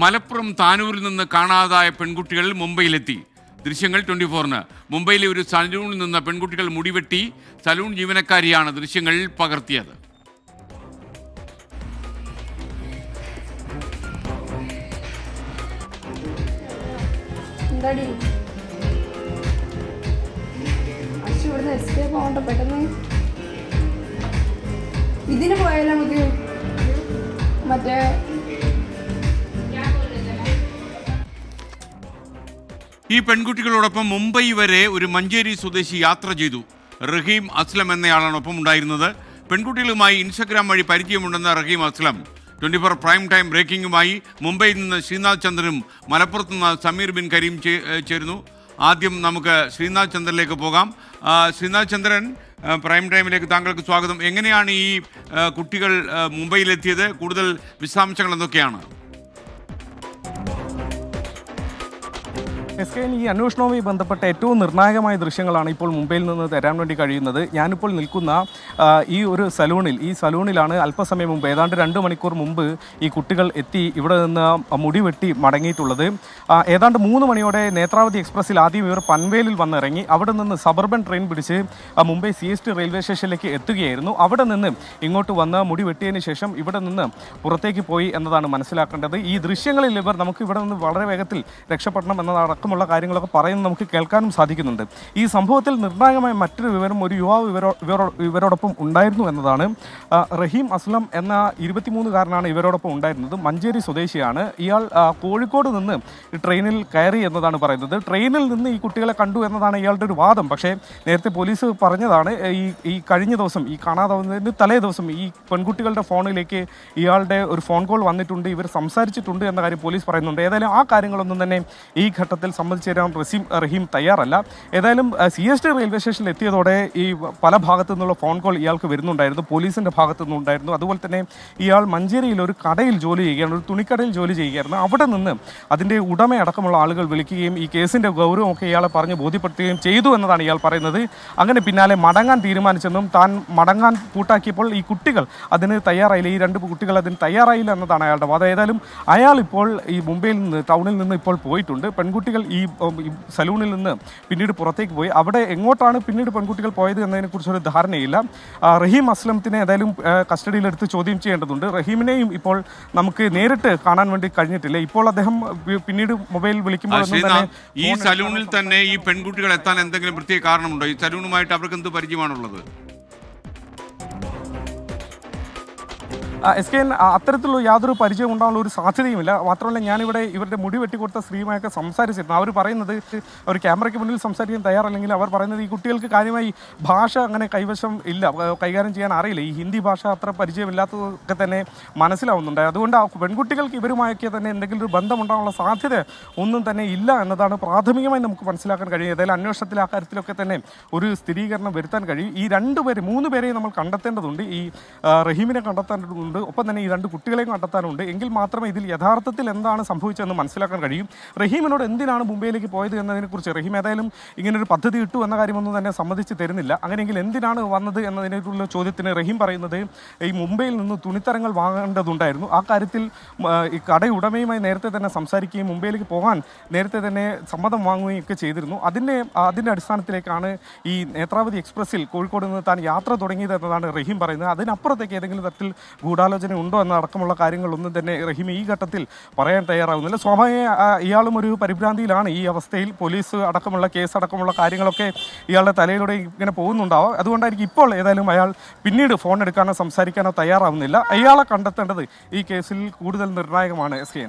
മലപ്പുറം താനൂരിൽ നിന്ന് കാണാതായ പെൺകുട്ടികൾ മുംബൈയിലെത്തി. ദൃശ്യങ്ങൾ ട്വന്റി ഫോറിന് മുംബൈയിലെ ഒരു സലൂണിൽ നിന്ന് പെൺകുട്ടികൾ മുടിവെട്ടി സലൂൺ ജീവനക്കാരിയാണ് ദൃശ്യങ്ങൾ പകർത്തിയത്. ഇതിന് പോയാലോ നമുക്ക്? മറ്റേ ഈ പെൺകുട്ടികളോടൊപ്പം മുംബൈ വരെ ഒരു മഞ്ചേരി സ്വദേശി യാത്ര ചെയ്തു. റഹീം അസ്ലം എന്നയാളാണ് ഒപ്പം ഉണ്ടായിരുന്നത്. പെൺകുട്ടികളുമായി ഇൻസ്റ്റഗ്രാം വഴി പരിചയമുണ്ടെന്ന Rahim Aslam. Twenty four prime time ബ്രേക്കിംഗുമായി മുംബൈയിൽ നിന്ന് ശ്രീനാഥ് ചന്ദ്രനും മലപ്പുറത്ത് നിന്ന് സമീർ ബിൻ കരീം ചേരുന്നു. ആദ്യം നമുക്ക് ശ്രീനാഥ് ചന്ദ്രനിലേക്ക് പോകാം. ശ്രീനാഥ് ചന്ദ്രൻ പ്രൈം ടൈമിലേക്ക് താങ്കൾക്ക് സ്വാഗതം. എങ്ങനെയാണ് ഈ കുട്ടികൾ മുംബൈയിലെത്തിയത്? കൂടുതൽ വിശദാംശങ്ങൾ എന്തൊക്കെയാണ്? എസ് കെ ഈ അന്വേഷണവുമായി ബന്ധപ്പെട്ട ഏറ്റവും നിർണായകമായ ദൃശ്യങ്ങളാണ് ഇപ്പോൾ മുംബൈയിൽ നിന്ന് തരാൻ വേണ്ടി കഴിയുന്നത്. ഞാനിപ്പോൾ നിൽക്കുന്ന ഈ ഒരു സലൂണിൽ ഈ സലൂണിലാണ് അല്പസമയം മുമ്പ് ഏതാണ്ട് രണ്ട് മണിക്കൂർ മുമ്പ് ഈ കുട്ടികൾ എത്തി ഇവിടെ നിന്ന് മുടി വെട്ടി മടങ്ങിയിട്ടുള്ളത്. ഏതാണ്ട് മൂന്ന് മണിയോടെ നേത്രാവതി എക്സ്പ്രസ്സിൽ ആദ്യം ഇവർ പൻവേലിൽ വന്നിറങ്ങി. അവിടെ നിന്ന് സബർബൻ ട്രെയിൻ പിടിച്ച് Mumbai C S T railway സ്റ്റേഷനിലേക്ക് എത്തുകയായിരുന്നു. അവിടെ നിന്ന് ഇങ്ങോട്ട് വന്ന് മുടി വെട്ടിയതിന് ശേഷം ഇവിടെ നിന്ന് പുറത്തേക്ക് പോയി എന്നതാണ് മനസ്സിലാക്കേണ്ടത്. ഈ ദൃശ്യങ്ങളിൽ ഇവർ നമുക്ക് ഇവിടെ നിന്ന് വളരെ വേഗത്തിൽ രക്ഷപ്പെടണം എന്നതടക്കമുള്ള കാര്യങ്ങളൊക്കെ പറയുന്നത് നമുക്ക് കേൾക്കാനും സാധിക്കുന്നുണ്ട്. ഈ സംഭവത്തിൽ നിർണായകമായ മറ്റൊരു വിവരം ഒരു യുവാവ് ഇവരോ ഇവരോടൊപ്പം ഉണ്ടായിരുന്നു എന്നതാണ്. റഹീം അസ്ലം എന്ന ഇരുപത്തിമൂന്നുകാരനാണ് ഇവരോടൊപ്പം ഉണ്ടായിരുന്നത്. മഞ്ചേരി സ്വദേശിയാണ്. ഇയാൾ കോഴിക്കോട് നിന്ന് ട്രെയിനിൽ കയറി എന്നതാണ് പറയുന്നത്. ട്രെയിനിൽ നിന്ന് ഈ കുട്ടികളെ കണ്ടു എന്നതാണ് ഇയാളുടെ ഒരു വാദം. പക്ഷേ നേരത്തെ പോലീസ് പറഞ്ഞതാണ് ഈ ഈ കഴിഞ്ഞ ദിവസം ഈ കാണാതാവുന്നതിന് തലേ ദിവസം ഈ പെൺകുട്ടികളുടെ ഫോണിലേക്ക് ഇയാളുടെ ഒരു ഫോൺ കോൾ വന്നിട്ടുണ്ട് ഇവർ സംസാരിച്ചിട്ടുണ്ട് എന്ന കാര്യം പോലീസ് പറയുന്നുണ്ട്. ഏതായാലും ആ കാര്യങ്ങളൊന്നും തന്നെ ഈ ഘട്ടത്തിൽ സമ്മതിച്ചു തരാൻ റസീം റഹീം തയ്യാറല്ല. ഏതായാലും സി എസ് ടി റെയിൽവേ സ്റ്റേഷനിൽ എത്തിയതോടെ ഈ പല ഭാഗത്തു നിന്നുള്ള ഫോൺ കോൾ ഇയാൾക്ക് വരുന്നുണ്ടായിരുന്നു പോലീസിന്റെ ഭാഗത്തു നിന്നുണ്ടായിരുന്നു. അതുപോലെ തന്നെ ഇയാൾ മഞ്ചേരിയിൽ ഒരു കടയിൽ ജോലി ചെയ്യുകയാണ് ഒരു തുണിക്കടയിൽ ജോലി ചെയ്യുകയായിരുന്നു. അവിടെ നിന്ന് അതിന്റെ ഉടമയടക്കമുള്ള ആളുകൾ വിളിക്കുകയും ഈ കേസിന്റെ ഗൗരവമൊക്കെ ഇയാളെ പറഞ്ഞ് ബോധ്യപ്പെടുത്തുകയും ചെയ്തു എന്നതാണ് ഇയാൾ പറയുന്നത്. അങ്ങനെ പിന്നാലെ മടങ്ങാൻ തീരുമാനിച്ചെന്നും താൻ മടങ്ങാൻ കൂട്ടാക്കിയപ്പോൾ ഈ കുട്ടികൾ അതിന് തയ്യാറായില്ല ഈ രണ്ട് കുട്ടികൾ അതിന് തയ്യാറായില്ല എന്നതാണ് അയാളുടെ വാദം. ഏതായാലും അയാൾ ഇപ്പോൾ ഈ മുംബൈയിൽ നിന്ന് ടൗണിൽ നിന്ന് ഇപ്പോൾ പോയിട്ടുണ്ട്. പെൺകുട്ടികൾ ഈ സലൂണിൽ നിന്ന് പിന്നീട് പുറത്തേക്ക് പോയി. അവിടെ എങ്ങോട്ടാണ് പിന്നീട് പെൺകുട്ടികൾ പോയത് എന്നതിനെക്കുറിച്ചൊരു ധാരണയില്ല. റഹീം അസ്ലമത്തിനെ ഏതായാലും കസ്റ്റഡിയിലെടുത്ത് ചോദ്യം ചെയ്യേണ്ടതുണ്ട്. റഹീമിനെയും ഇപ്പോൾ നമുക്ക് നേരിട്ട് കാണാൻ വേണ്ടി കഴിഞ്ഞിട്ടില്ല. ഇപ്പോൾ അദ്ദേഹം പിന്നീട് മൊബൈൽ വിളിക്കുമ്പോൾ ഈ സലൂണിൽ തന്നെ ഈ പെൺകുട്ടികൾ എത്താൻ എന്തെങ്കിലും പ്രത്യേക കാരണമുണ്ടോ? ഈ സലൂണുമായിട്ട് അവർക്ക് എന്ത് പരിചയമാണുള്ളത്? എസ് കെ അത്തരത്തിലുള്ള യാതൊരു പരിചയം ഉണ്ടാകാനുള്ള ഒരു സാധ്യതയുമില്ല. മാത്രമല്ല ഞാനിവിടെ ഇവരുടെ മുടി വെട്ടിക്കൊടുത്ത സ്ത്രീയുമായൊക്കെ സംസാരിച്ചിരുന്നു. അവർ പറയുന്നത് അവർ ക്യാമറയ്ക്ക് മുന്നിൽ സംസാരിക്കാൻ തയ്യാറല്ലെങ്കിൽ അവർ പറയുന്നത് ഈ കുട്ടികൾക്ക് കാര്യമായി ഭാഷ അങ്ങനെ കൈവശം ഇല്ല. കൈകാര്യം ചെയ്യാൻ അറിയില്ല. ഈ ഹിന്ദി ഭാഷ അത്ര പരിചയമില്ലാത്തതൊക്കെ തന്നെ മനസ്സിലാവുന്നുണ്ട്. അതുകൊണ്ട് ആ പെൺകുട്ടികൾക്ക് ഇവരുമായൊക്കെ തന്നെ എന്തെങ്കിലും ഒരു ബന്ധമുണ്ടാകാനുള്ള സാധ്യത ഒന്നും തന്നെ ഇല്ല എന്നതാണ് പ്രാഥമികമായി നമുക്ക് മനസ്സിലാക്കാൻ കഴിയും ഏതായാലും അന്വേഷണത്തിൽ ആ കാര്യത്തിലൊക്കെ തന്നെ ഒരു സ്ഥിരീകരണം വരുത്താൻ കഴിയും. ഈ രണ്ട് മൂന്ന് പേരെയും നമ്മൾ കണ്ടെത്തേണ്ടതുണ്ട്. ഈ റഹീമിനെ കണ്ടെത്തേണ്ടതുണ്ട് ഒപ്പം തന്നെ ഈ രണ്ട് കുട്ടികളെയും കണ്ടെത്താനുണ്ട്. എങ്കിൽ മാത്രമേ ഇതിൽ യഥാർത്ഥത്തിൽ എന്താണ് സംഭവിച്ചതെന്ന് മനസ്സിലാക്കാൻ കഴിയും. റഹീമിനോട് എന്തിനാണ് മുംബൈയിലേക്ക് പോയത് എന്നതിനെക്കുറിച്ച് റഹീം ഏതായാലും ഇങ്ങനൊരു പദ്ധതി ഇട്ടു എന്ന കാര്യമൊന്നും തന്നെ സമ്മതിച്ച് തരുന്നില്ല. അങ്ങനെയെങ്കിൽ എന്തിനാണ് വന്നത് എന്നതിനുള്ള ചോദ്യത്തിന് റഹീം പറയുന്നത് ഈ മുംബൈയിൽ നിന്ന് തുണിത്തരങ്ങൾ വാങ്ങേണ്ടതുണ്ടായിരുന്നു. ആ കാര്യത്തിൽ ഈ കടയുടമയുമായി നേരത്തെ തന്നെ സംസാരിക്കുകയും മുംബൈയിലേക്ക് പോകാൻ നേരത്തെ തന്നെ സമ്മതം വാങ്ങുകയും ഒക്കെ ചെയ്തിരുന്നു. അതിന്റെ അതിന്റെ അടിസ്ഥാനത്തിലേക്കാണ് ഈ നേത്രാവതി എക്സ്പ്രസ്സിൽ കോഴിക്കോട് നിന്ന് താൻ യാത്ര തുടങ്ങിയത് എന്നതാണ് റഹീം പറയുന്നത്. അതിനപ്പുറത്തേക്ക് ഏതെങ്കിലും തരത്തിൽ ഗൂഢാലോചന ഉണ്ടോ എന്ന എന്നടക്കമുള്ള കാര്യങ്ങളൊന്നും തന്നെ റഹീം ഈ ഘട്ടത്തിൽ പറയാൻ തയ്യാറാവുന്നില്ല. സ്വാഭാവിക ഇയാളും ഒരു പരിഭ്രാന്തിയിലാണ് ഈ അവസ്ഥയിൽ പോലീസ് അടക്കമുള്ള കേസ് അടക്കമുള്ള കാര്യങ്ങളൊക്കെ ഇയാളുടെ തലയിലൂടെ ഇങ്ങനെ പോകുന്നുണ്ടാവും. അതുകൊണ്ടായിരിക്കും ഇപ്പോൾ ഏതായാലും അയാൾ പിന്നീട് ഫോൺ എടുക്കാനോ സംസാരിക്കാനോ തയ്യാറാവുന്നില്ല. അയാളെ കണ്ടെത്തേണ്ടത് ഈ കേസിൽ കൂടുതൽ നിർണായകമാണ് എസ് കെ